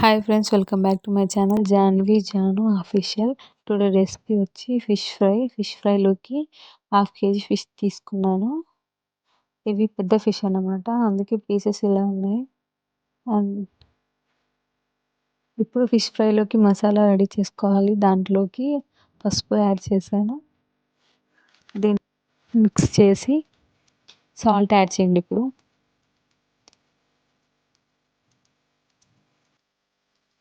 Hi friends welcome back to my channel Janvi Janu official today recipe వచ్చి fish fry fish ఫ్రైలోకి half KG fish తీసుకున్నాను. ఇవి పెద్ద fish అన్నమాట అందుకే పీసెస్ ఇలా ఉన్నాయి. అండ్ ఇప్పుడు ఫిష్ ఫ్రైలోకి మసాలా రెడీ చేసుకోవాలి దాంట్లోకి పసుపు యాడ్ చేశాను. దీన్ని మిక్స్ చేసి సాల్ట్ యాడ్ చేయండి ఇప్పుడు.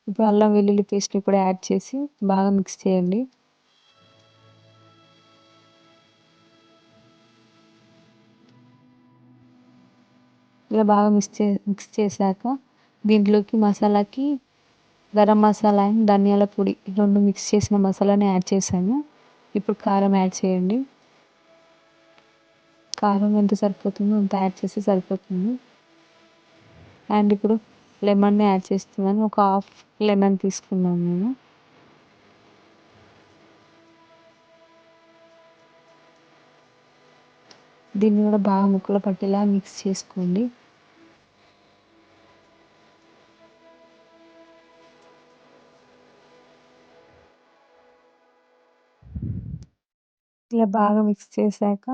ఇప్పుడు అల్లం వెల్లుల్లి పేస్ట్ని కూడా యాడ్ చేసి బాగా మిక్స్ చేయండి. ఇలా బాగా మిక్స్ చే మిక్స్ చేశాక దీంట్లోకి మసాలాకి గరం మసాలా అండ్ ధనియాల పొడి రెండు మిక్స్ చేసిన మసాలాని యాడ్ చేశాను. ఇప్పుడు కారం యాడ్ చేయండి. కారం ఎంత సరిపోతుందో అంత యాడ్ చేస్తే సరిపోతుంది. అండ్ ఇప్పుడు లెమన్ని యాడ్ చేస్తున్నాను. ఒక హాఫ్ లెమన్ తీసుకున్నాను నేను. దీన్ని కూడా బాగా ముక్కలు పట్టేలా మిక్స్ చేసుకోండి. ఇలా బాగా మిక్స్ చేశాక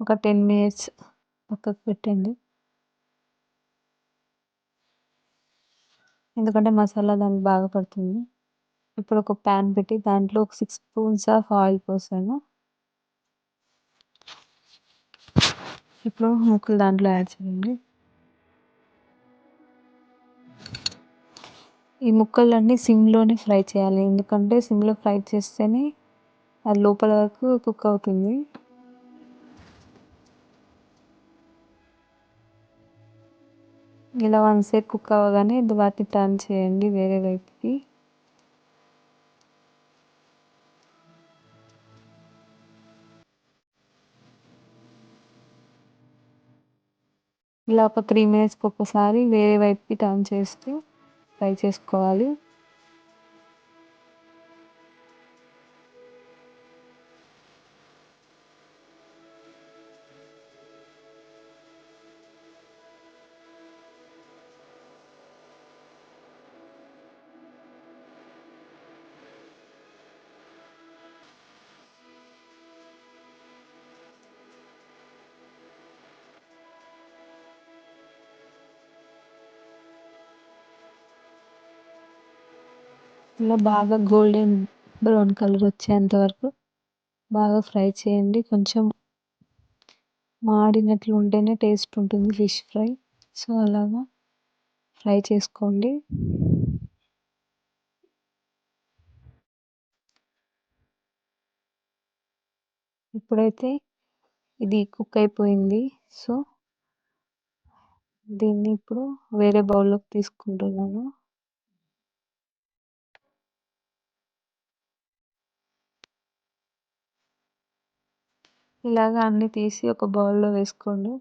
ఒక టెన్ మినిట్స్ పక్కకు పెట్టండి. ఎందుకంటే మసాలా దానికి బాగా పడుతుంది. ఇప్పుడు ఒక ప్యాన్ పెట్టి దాంట్లో ఒక సిక్స్ స్పూన్స్ ఆఫ్ ఆయిల్ పోసాను. ఇప్పుడు ముక్కలు దాంట్లో యాడ్ చేయండి. ఈ ముక్కలన్నీ సిమ్లోనే ఫ్రై చేయాలి. ఎందుకంటే సిమ్లో ఫ్రై చేస్తేనే అది లోపల వరకు కుక్ అవుతుంది. ఇలా వన్ సైడ్ కుక్ అవ్వగానే వాటిని టర్న్ చేయండి వేరే వైపుకి. ఇలా ఒక త్రీ మినిట్స్కి ఒకసారి వేరే వైపుకి టర్న్ చేస్తూ ఫ్రై చేసుకోవాలి. ఇలా బాగా గోల్డెన్ బ్రౌన్ కలర్ వచ్చేంత వరకు బాగా ఫ్రై చేయండి. కొంచెం మాడినట్లు ఉంటేనే టేస్ట్ ఉంటుంది ఫిష్ ఫ్రై సో అలాగా ఫ్రై చేసుకోండి. ఇప్పుడైతే ఇది కుక్ అయిపోయింది. సో దీన్ని ఇప్పుడు వేరే బౌల్లోకి తీసుకుంటున్నాను. ఇలాగ అన్నీ తీసి ఒక బౌల్లో వేసుకోండి.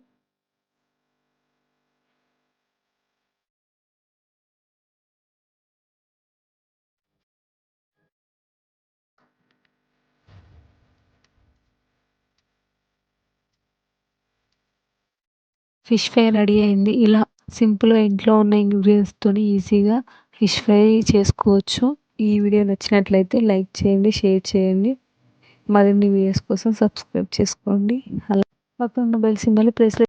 ఫిష్ ఫ్రై రెడీ అయింది. ఇలా సింపుల్గా ఇంట్లో ఉన్న ఇంగ్రీడియంట్స్తో ఈజీగా ఫిష్ ఫ్రై చేసుకోవచ్చు. ఈ వీడియో నచ్చినట్లయితే లైక్ చేయండి షేర్ చేయండి. మరిన్ని వీడియోస్ కోసం సబ్స్క్రైబ్ చేసుకోండి. అలా పక్కన బెల్ సింబల్ ప్రెస్